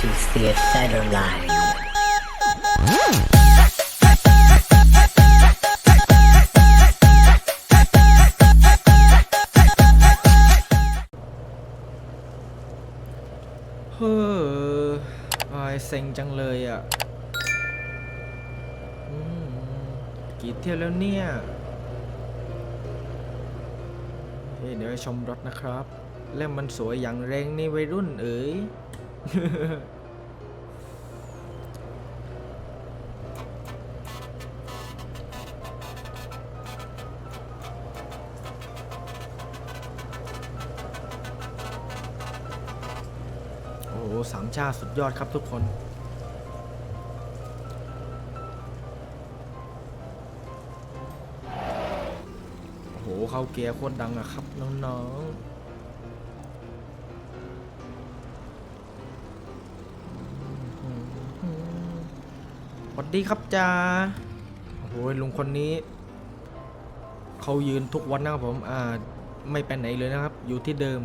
to Theater Live. เฮ้อไอเซ็งจังเลยอะอืมกี่เที่ยวแล้วเนี่ยเฮ้ยเดี๋ยวให้ชมรถนะครับแล้วมันสวยอย่างแรงนี่วัยรุ่นเอ๋ย โอ้โหสามชาติสุดยอดครับทุกคนโอ้โหเข้าเกียร์โคตรดังอะครับน้องๆ ดีครับจ้าโอ้โหลุงคนนี้ เขายืนทุกวันนะครับผม อ่า ไม่ไปไหนเลยนะครับ อยู่ที่เดิม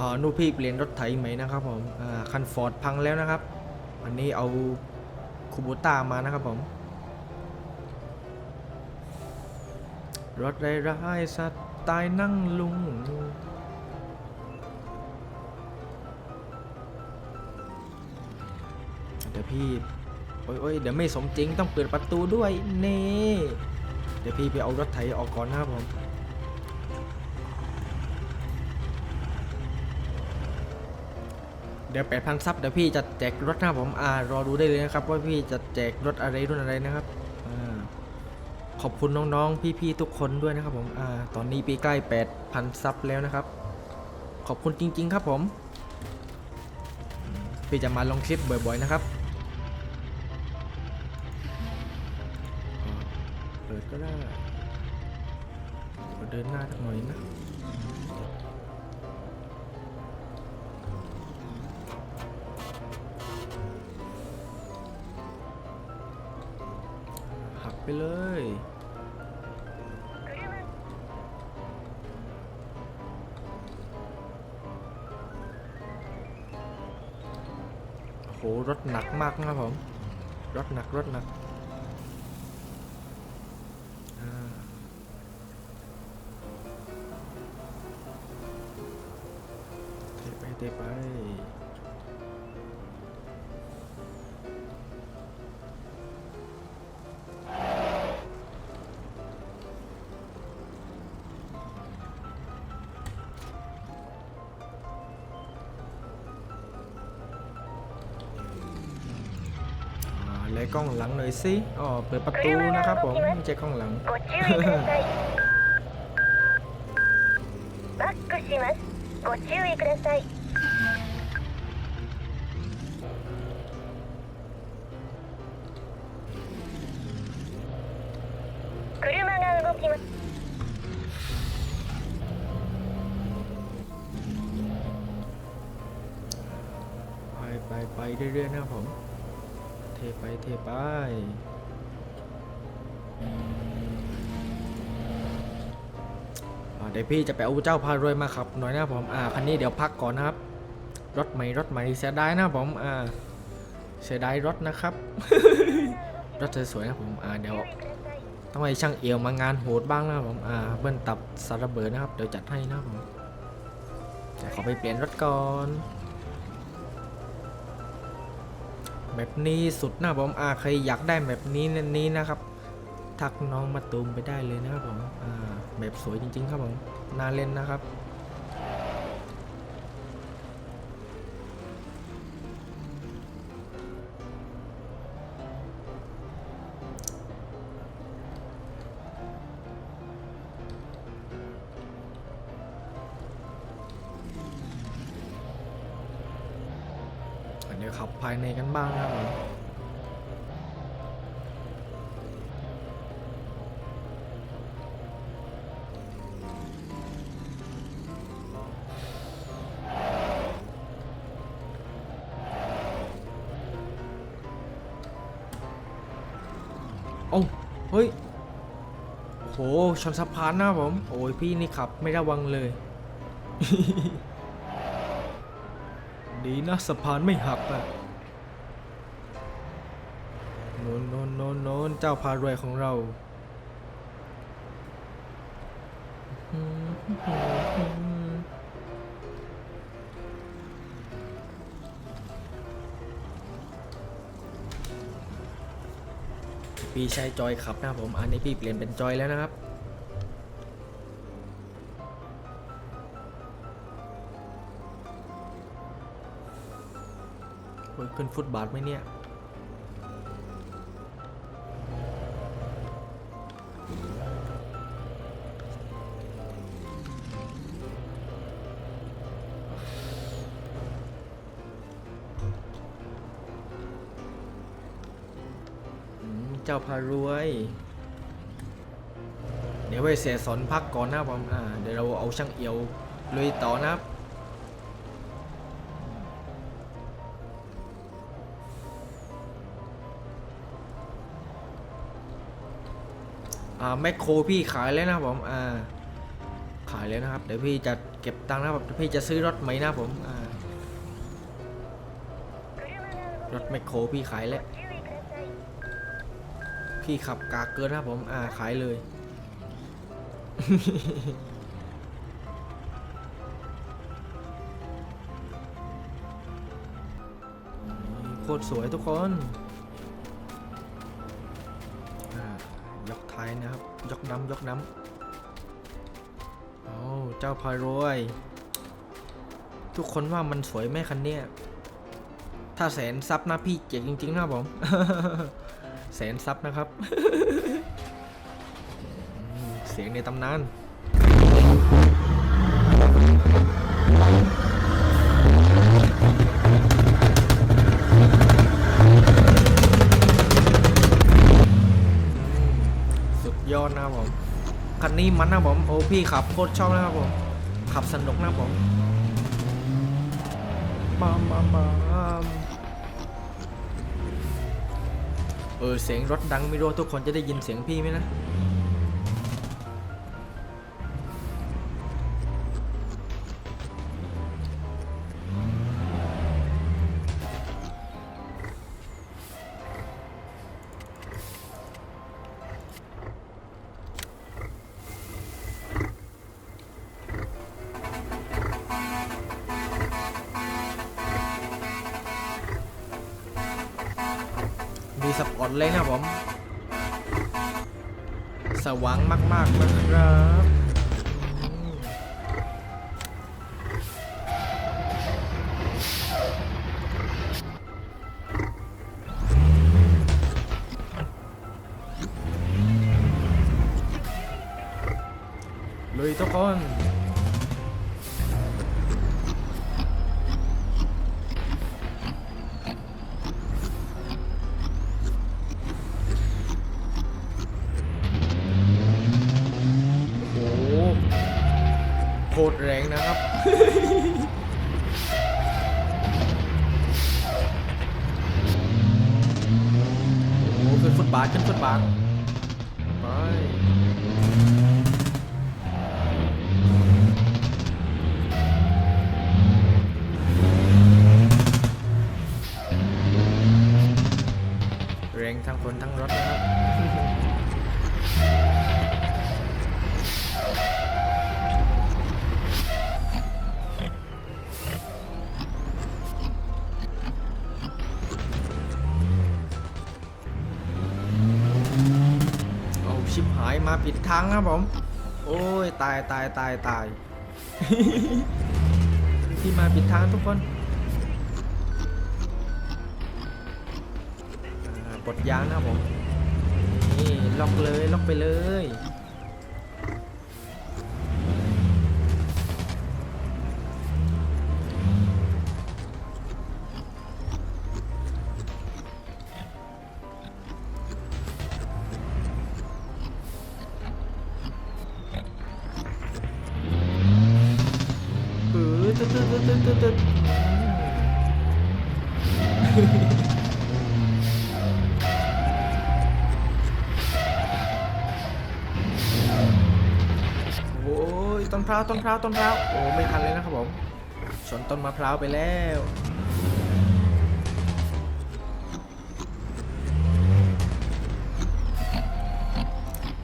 อ่านูพี่เปลี่ยนรถไถใหมนะครับผม อ่า คันฟอร์ดพังแล้วนะครับ อันนี้เอาคูบูต้ามานะครับผม รถไร้ร้ายสไตล์ตายนั่งลุง เดี๋ยวพี่โอ้ยโอ้ยเดี๋ยวไม่สมจริงต้องเปิดประตูด้วย เน่ เดี๋ยวพี่ไปเอารถไถออกก่อนนะครับผมเดี๋ยวแปดพันซับเดี๋ยวพี่จะแจกรถนะครับผม อ่ารอดูได้เลยนะครับ ว่าพี่จะแจกรถอะไรรุ่นอะไรนะครับ อบคุณน้องๆ พี่ๆ ทุกคนด้วยนะครับผมอ่าตอนนี้ปีใกล้แปดพันซับแล้วนะครับ ขอบคุณจริง ๆ ครับผม พี่จะมาลงคลิปบ่อยๆ นะครับเปิดก็ได้เดินหน้าสักหน่อยนะหักไปเลย โอ้โหรถหนักมากนะครับผม รถหนักรถหนัก อ่าเลยกล้องหลังหน่อยสิ อ๋อ เปิดประตูนะครับผมไม่ใช่กล้องหลัง ご注意くださいバックしますご注意ください พี่จะไปเอาเจ้าพารวยมาขับหน่อยนะผมอ่าคันนี้เดี๋ยวพักก่อนนะครับ รถใหม่รถใหม่เสียดายนะผมอ่าเสียดายรถนะครับ รถสวยๆนะผมอ่าเดี๋ยวต้องให้ช่างเอวมางานโหดบ้างนะผมอ่าเบิ้ลตับสารเบิดนะครับเดี๋ยวจัดให้นะผมแต่ขอไปเปลี่ยนรถก่อนแบบนี้สุดนะผมอ่าใครอยากได้แบบนี้นี้นะครับ ทักน้องมาตูมไปได้เลยนะครับผมแบบสวยจริง ๆ ครับผมน่าเล่นนะครับเดี๋ยวขับภายในกันบ้างนะครับ นสะพานนะผม โอ้ยพี่นี่ขับไม่ระวังเลย ดีนะสะพานไม่หักอะโนนโนนโนนโนนเจ้าพารวยของเราพี่ใช้จอยขับนะผม อันนี้พี่เปลี่ยนเป็นจอยแล้วนะครับ ขึ้นฟุตบาทไหมเนี่ย เจ้าพารวย เดี๋ยวไปเสียสอนพักก่อนนะผมอ่าเดี๋ยวเราเอาช่างเอียวลุยต่อนะครับ อ่าแมคโครพี่ขายแล้วนะผมอ่าขายแล้วนะครับ เดี๋ยวพี่จะเก็บตังค์นะครับพี่จะซื้อรถไหมนะผมอ่ารถแมคโครพี่ขายแล้วพี่ขับกากเกินนะผม อ่า ขายเลย โคตรสวยทุกคน น้ำยกน้ำเอาเจ้าพารวย ทุกคนว่ามันสวยไหมคันเนี้ยถ้าแสนซับนะพี่เจ๋งจริง ๆ นะผม แสนซับนะครับ เสียงในตำนาน นี้มันนะผมโอ้พี่ขับโคตรชอบนะครับผมขับสนุกนะผมบามบามบามเออเสียงรถดังไม่รู้ทุกคนจะได้ยินเสียงพี่ไหมนะ สปอตเลยนะผม สว่างมากๆนะครับ คตรแรงนะครับ โอ้โหขึ้นฟุตบาทขึ้นฟุตบาทไปแรงทั้งคนทั้งรถนะครับ มาผิดทางครับผม โอ้ยตายตายตายตายที่มาผิดทางทุกคนปลดยางนะครับผม นี่ล็อกเลยล็อกไปเลย ร้าวต้นพร้าวต้นพร้าวโอ้ไม่ทันเลยนะครับผมชนต้นมะพร้าวไปแล้ว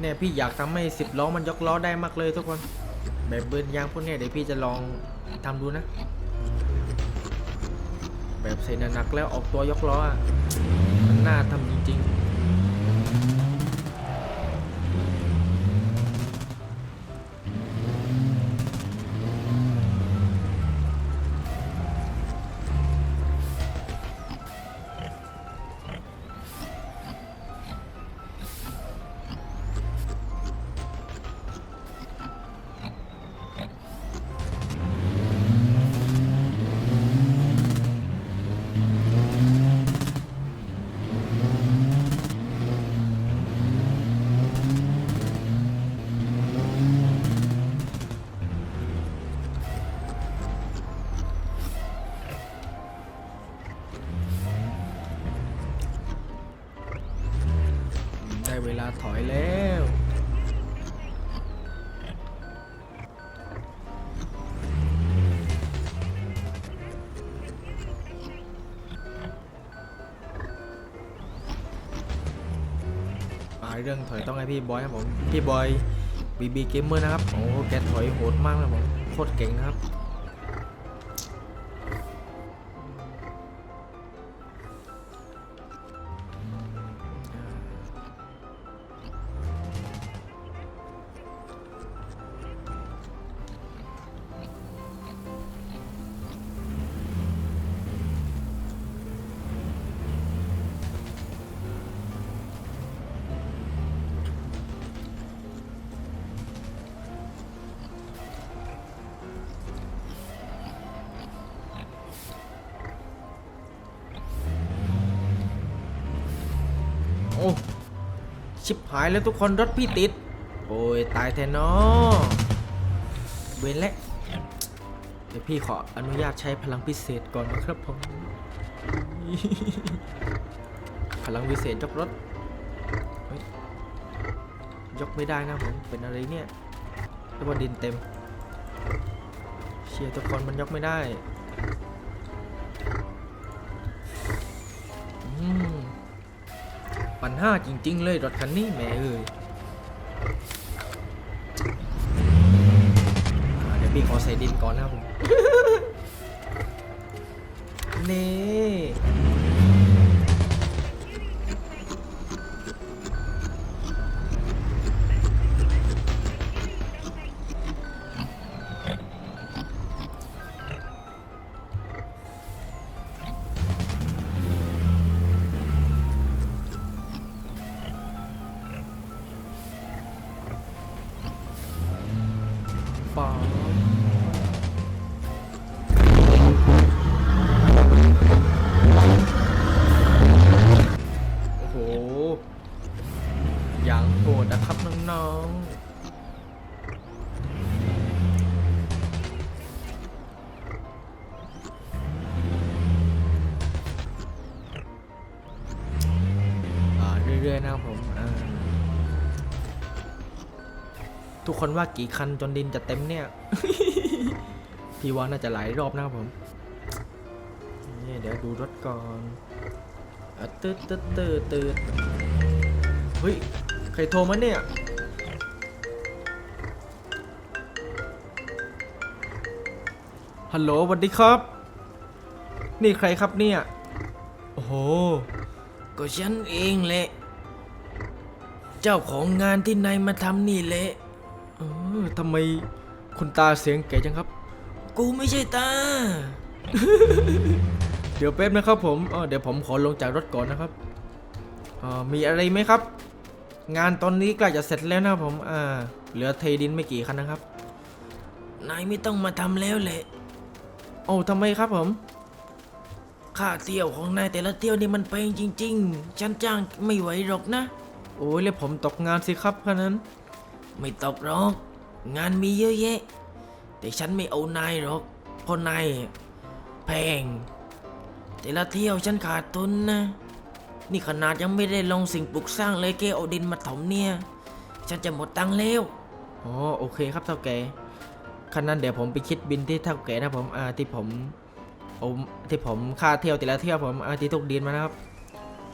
เนี่ยพี่อยากทำให้สิบล้อมันยกล้อได้มากเลยทุกคน แบบเบิร์นยางพวกเนี้ยเดี๋ยวพี่จะลองทำดูนะ แบบใส่หนักแล้วออกตัวยกล้อมันน่าทำจริงๆ เรื่องถอยต้องให้พี่บอยครับผมพี่บอยบีบีเกมเมอร์นะครับโอ้แกถอยโหดมากนะผมโคตรเก่งนะครับ ชิบหายแล้วทุกคนรถพี่ติด โอ้ยตายแทนเนาะเวนและเดี๋ยวพี่ขออนุญาตใช้พลังพิเศษก่อนนะครับผม พลังพิเศษยกรถยยกไม่ได้นะผม เป็นอะไรเนี่ยเรียกว่าดินเต็ม เชียร์ทุกคนมันยกไม่ได้ อืม ปัญหาจริง ๆ เลยรถคันนี้แม่เอ้ยอ่าเดี๋ยวพี่ขอใส่ดินก่อนนะผม นี่ ป คนว่ากี่คันจนดินจะเต็มเนี่ย พี่ว่าน่าจะหลายรอบนะครับผมนี่เดี๋ยวดูรถก่อนอะตืดตืดตืดตืดเฮ้ย ใครโทรมาเนี่ย ฮัลโหลสวัสดีครับ นี่ใครครับเนี่ย โอ้โห ก็ฉันเองแหละ เจ้าของงานที่นายมาทำนี่แหละ ทำไมคุณตาเสียงแก่จังครับ กูไม่ใช่ตา เดี๋ยวแป๊บนะครับผมเออเดี๋ยวผมขอลงจากรถก่อนนะครับเอ่อมีอะไรไหมครับ งานตอนนี้ใกล้จะเสร็จแล้วนะครับผมอ่าเหลือเทดินไม่กี่คันนะครับ นายไม่ต้องมาทำแล้วแหละโอ้ทำไมครับผม ค่าเที่ยวของนายแต่ละเที่ยวนี่มันแพงจริง ๆ ฉันจ้างไม่ไหวหรอกนะ โอ้ยแล้วผมตกงานสิครับแค่นั้น ไม่ตกหรอก งานมีเยอะแยะ แต่ฉันไม่เอานายหรอกเพราะนายแพง แต่ละเที่ยวฉันขาดทุนนะ นี่ขนาดยังไม่ได้ลงสิ่งปลูกสร้างเลยแกเอาดินมาถมเนี่ย ฉันจะหมดตังค์แล้วอ๋อโอเคครับเท่าแกคันนั้นเดี๋ยวผมไปคิดบินที่เท่าแกนะผมอ่าที่ผมอาที่ผมค่าเที่ยวแต่ละเที่ยวผมอ่าที่ทุกดินมานะครับ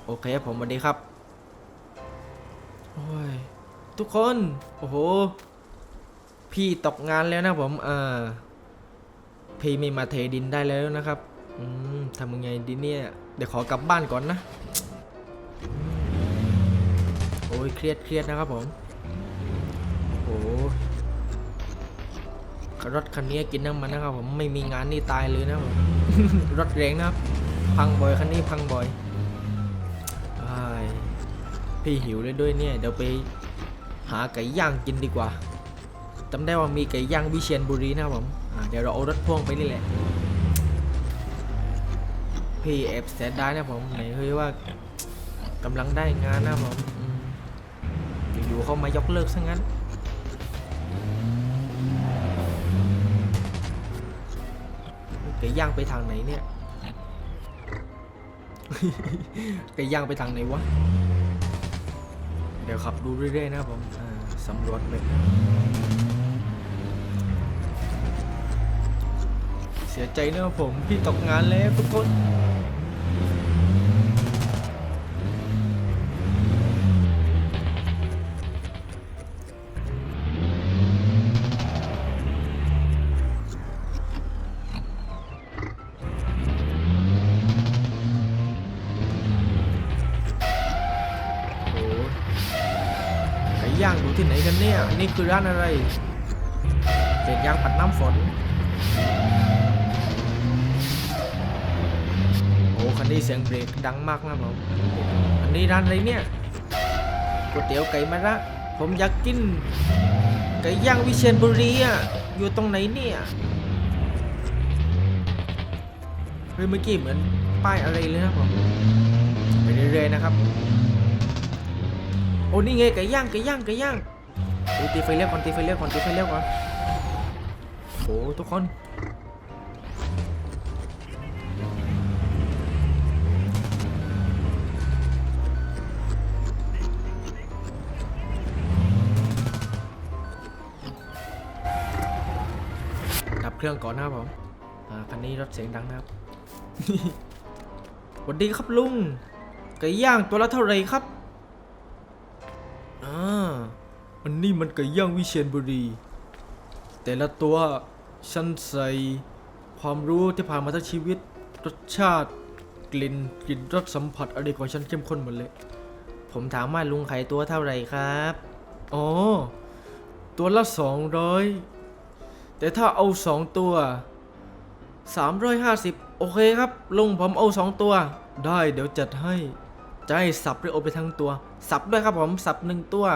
โอเคครับผมสวัสดีครับโอ้ยทุกคน โอ้โห พี่ตกงานแล้วนะผมอ่าพี่ไมีมาเทดินได้แล้วนะครับอืมทำยังไงดีเนี่ย เดี๋ยวขอกลับบ้านก่อนนะ โอ้ยเครียดเครียดนะครับผมโอ้รถคันนี้กินน้ำมันนะครับผมไม่มีงานนี่ตายเลยนะผมรถแรงนะครับ พังบ่อยคันนี้พังบ่อยอ้ายพี่หิวเลยด้วยเนี่ย เดี๋ยวไปหาไก่ย่างกินดีกว่า จำได้ว่ามีไก่ย่างวิเชียรบุรีนะครับผมเดี๋ยวเราเอารถพ่วงไปนี่แหละ พี่แอบเสียดายนะผมไหนเฮ้ยว่ากำลังได้งานนะผมอยู่ๆเขามายกเลิกซะงั้นไก่ย่างไปทางไหนเนี่ยไก่ย่างไปทางไหนวะ เดี๋ยวขับดูเรื่อยๆนะครับผมสำรวจเลย สียใจนะครับผม พี่ตกงานแล้วทุกคนโอ้โหไก่ย่างอยู่ที่ไหนกันเนี่ย นี่คือร้านอะไรเป็ดย่างผัดน้ำฝน โอ้คันนี้เสียงเบรกดังมากนะผมอันนี้ร้านอะไรเนี่ยก๋วยเตี๋ยวไก่มะระผมอยากกินไก่ย่างวิเชียรบุรีอะอยู่ตรงไหนเนี่ยเฮ้ยเมื่อกี้เหมือนป้ายอะไรเลยนะผมไปเรื่อยๆนะครับโอ้นี่ไงไก่ย่างไก่ย่างไก่ย่างตีไฟเลี้ยวก่อนตีไฟเลี้ยวก่อนตีไฟเลี้ยวก่อนโอ้ทุกคน เครื่องก่อนนะครับผม อ่า คันนี้รถเสียงดังนะครับสวัสดีครับลุง ไก่ย่างตัวละเท่าไรครับ อ่า อันนี้มันไก่ย่างวิเชียรบุรี แต่ละตัวฉันใส่ความรู้ที่ผ่านมาทั้งชีวิต รสชาติกลิ่นกลิ่นรสสัมผัสอะไรของฉันเข้มข้นหมดเลย ผมถามว่าลุงขายตัวเท่าไหร่ครับ อ๋อ ตัวละสองร้อย แต่ถ้าเอาสองตัว 350 โอเคครับ ลุงผมเอาสองตัว ได้เดี๋ยวจัดให้จะให้สับหรือเอไปทั้งตัว สับด้วยครับผมสับหนึ่งตัว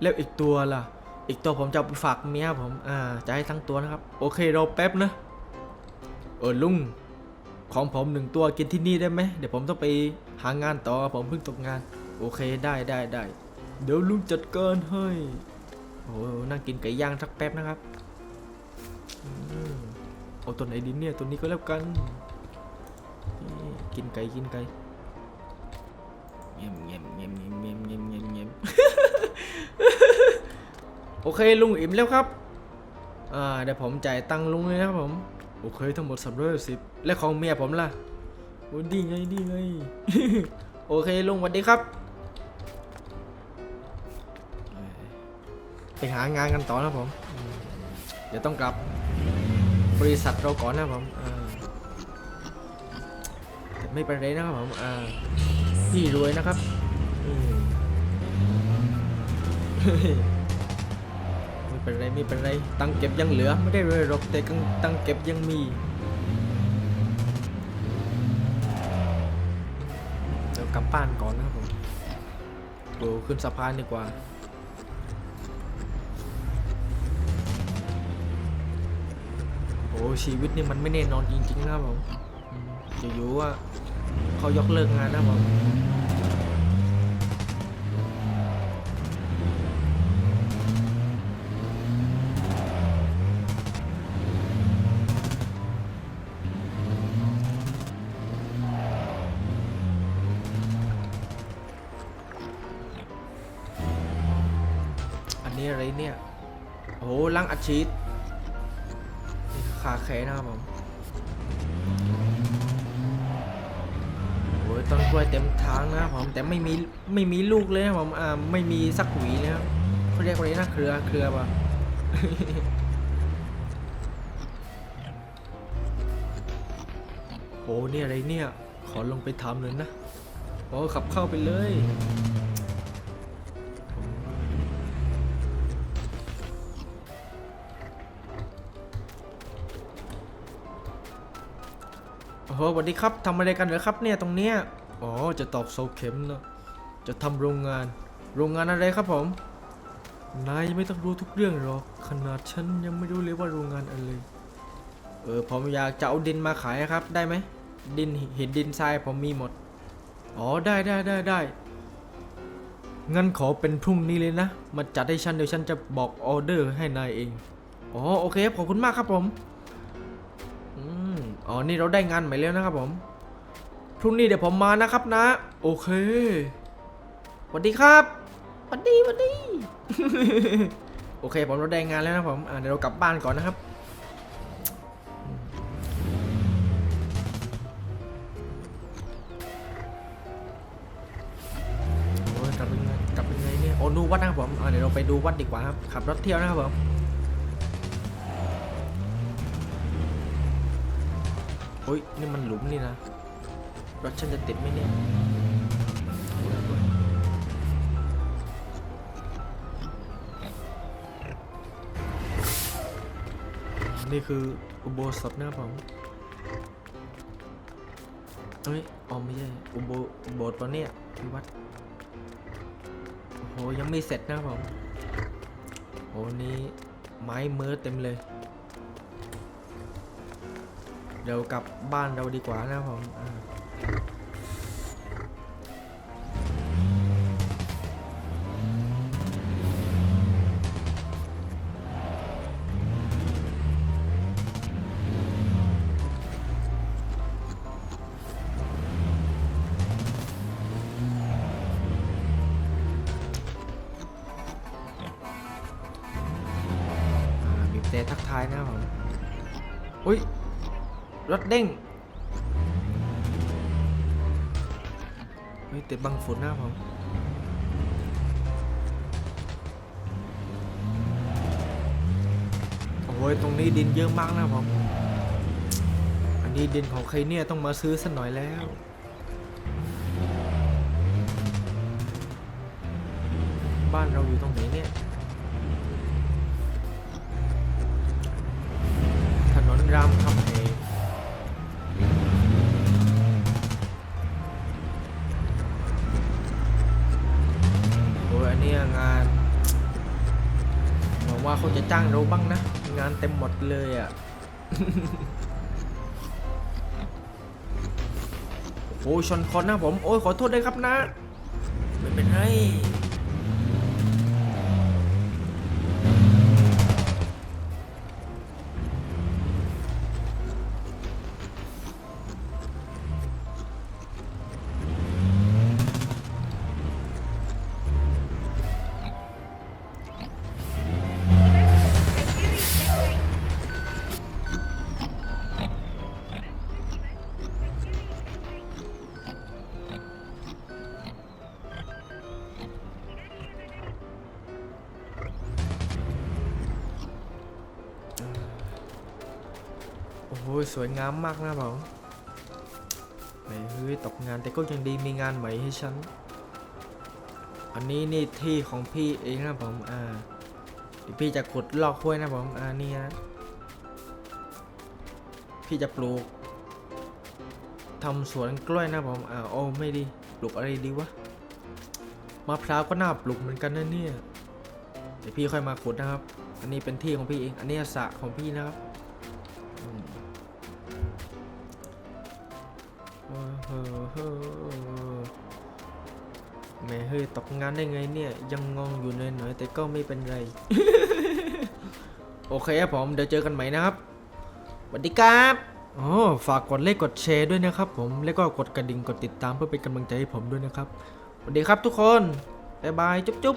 แล้วอีกตัวล่ะ อีกตัวผมจะไปฝากเมียผมอ่าจะให้ทั้งตัวนะครับ โอเคเรอแป๊บนะเออลุงของผมหนึ่งตัวกินที่นี่ได้ไหมเดี๋ยวผมต้องไปหางานต่อผมเพิ่งตกงาน โอเคได้ได้ได้เดี๋ยวลุงจัดการให้ อ้นั่งกินไก่ย่างสักแป๊บนะครับเอาตัวไหนดีเนี่ยตัวนี้ก็แล้วกันกินไก่กินไก่เงียบเงียบเงียบเงียบเงียบเงียบเงียบเงียบโอเคลุงอิ่มแล้วครับอ่าเดี๋ยวผมจ่ายตังค์ลุงเลยนะครับผมโอเคทั้งหมดสามร้อยสิบและของเมียผมล่ะโอ้ดีไงดีไงโอเคลุงสวัสดีครับ ไปหางานกันต่อนะผมอืมเดี๋ยวต้องกลับบริษัทเราก่อนนะผมอ่าแต่ไม่เป็นไรนะครับผมอ่าพี่รวยนะครับอืมไม่เป็นไรไม่เป็นไร ตังค์เก็บยังเหลือ ไม่ได้รวยหรอกแต่กังตังค์เก็บยังมีเดี๋ยวกลับบ้านก่อนนะครับผมดูขึ้นสะพานดีกว่า ชีวิตนี่มันไม่แน่นอนจริงๆนะครับผมอืมอยู่ๆว่าเขายกเลิกงานนะผมอันนี้อะไรเนี่ย โอ้ลังอัดฉีด นี่คือขาแขนะครับผมโอ้ยต้นกล้วยเต็มทางนะครับผมแต่ไม่มีไม่มีลูกเลยนะครับผมอ่าไม่มีสักหวีเลยครับเขาเรียกว่าอะไรนะเครือเครือป่ะโอ้เนี่ยอะไรเนี่ย ขอลงไปทำเลยนะโอ้ขับเข้าไปเลย อ้โหสวัสดีครับทำอะไรกันเหรอครับเนี่ยตรงเนี้ยอ๋อจะตอกเสาเข็มเนะจะทำโรงงาน โรงงานอะไรครับผมนายยังไม่ต้องรู้ทุกเรื่องหรอกขนาดฉันยังไม่รู้เลยว่าโรงงานอะไรเออผมอยากจะเอาดินมาขายครับได้ไหมดินเหินดินทรายผมมีหมด อ๋อได้ได้ได้ได้งั้นขอเป็นพรุ่งนี้เลยนะ มาจัดให้ฉันเดี๋ยวฉันจะบอกออเดอร์ให้นายเอง อ๋อโอเคขอบคุณมากครับผม อ๋อ นี่เราได้งานใหม่แล้วนะครับผมพรุ่งนี้เดี๋ยวผมมานะครับนะ โอเคสวัสดีครับสวัสดีสวัสดี โอเค ผมเราได้งานแล้วนะผมอ่าเดี๋ยวเรากลับบ้านก่อนนะครับ โอ้ยกลับเป็นไงกลับเป็นไงเนี่ย โอ้ดูวัดนะครับผมอ่าเดี๋ยวเราไปดูวัดดีกว่าครับ ขับรถเที่ยวนะครับผม โอ้ยนี่มันหลุมนี่นะรถฉันจะติดไหมเนี่ยนี่คืออุโบสถนะครับผมเอ้ยอ๋อไม่ใช่อุโบอุโบสถปะเนี่ยที่วัดโอ้โหยังไม่เสร็จนะครับผมโอ้นี่ไม้เมือเต็มเลย เดี๋ยวกลับบ้านเราดีกว่านะครับผม ฮ้ยติดบังฝนหน้าผมโอ้ยตรงนี้ดินเยอะมากนะผมอันนี้ดินของใครเนี่ยต้องมาซื้อสักหน่อยแล้วบ้านเราอยู่ตรงไหนเนี่ย ถนนรามคำแหง ว่าเขาจะจ้างเราบ้างนะ งานเต็มหมดเลยอะโอ้ยชนคนนะผม โอ้ยขอโทษด้วยครับนะ ไม่เป็นไร สวยงามมากนะผมไหนเฮ้ยตกงานแต่ก็ยังดีมีงานใหม่ให้ฉัน อันนี้นี่ที่ของพี่เองนะผมอ่าพี่จะขุดลอกห้วยนะผมอ่านี่นะพี่จะปลูกทำสวนกล้วยนะผมอ่าโอ้ไม่ดีปลูกอะไรดีวะมะพร้าวก็น่าปลูกเหมือนกันนะเนี่ยเดี๋ยวพี่ค่อยมาขุดนะครับ อันนี้เป็นที่ของพี่เอง อันนี้สระของพี่นะครับ ฮ้ยตกงานได้ไงเนี่ย ยังงงอยู่หน่อยๆแต่ก็ไม่เป็นไร โอเคครับผม เดี๋ยวเจอกันใหม่นะครับสวัสดีครับอ๋อฝากกดไลค์กดแชร์ด้วยนะครับผม แล้วก็กดกระดิ่งกดติดตามเพื่อเป็นกำลังใจให้ผมด้วยนะครับสวัสดีครับทุกคน บ๊ายบาย จุ๊บจุ๊บ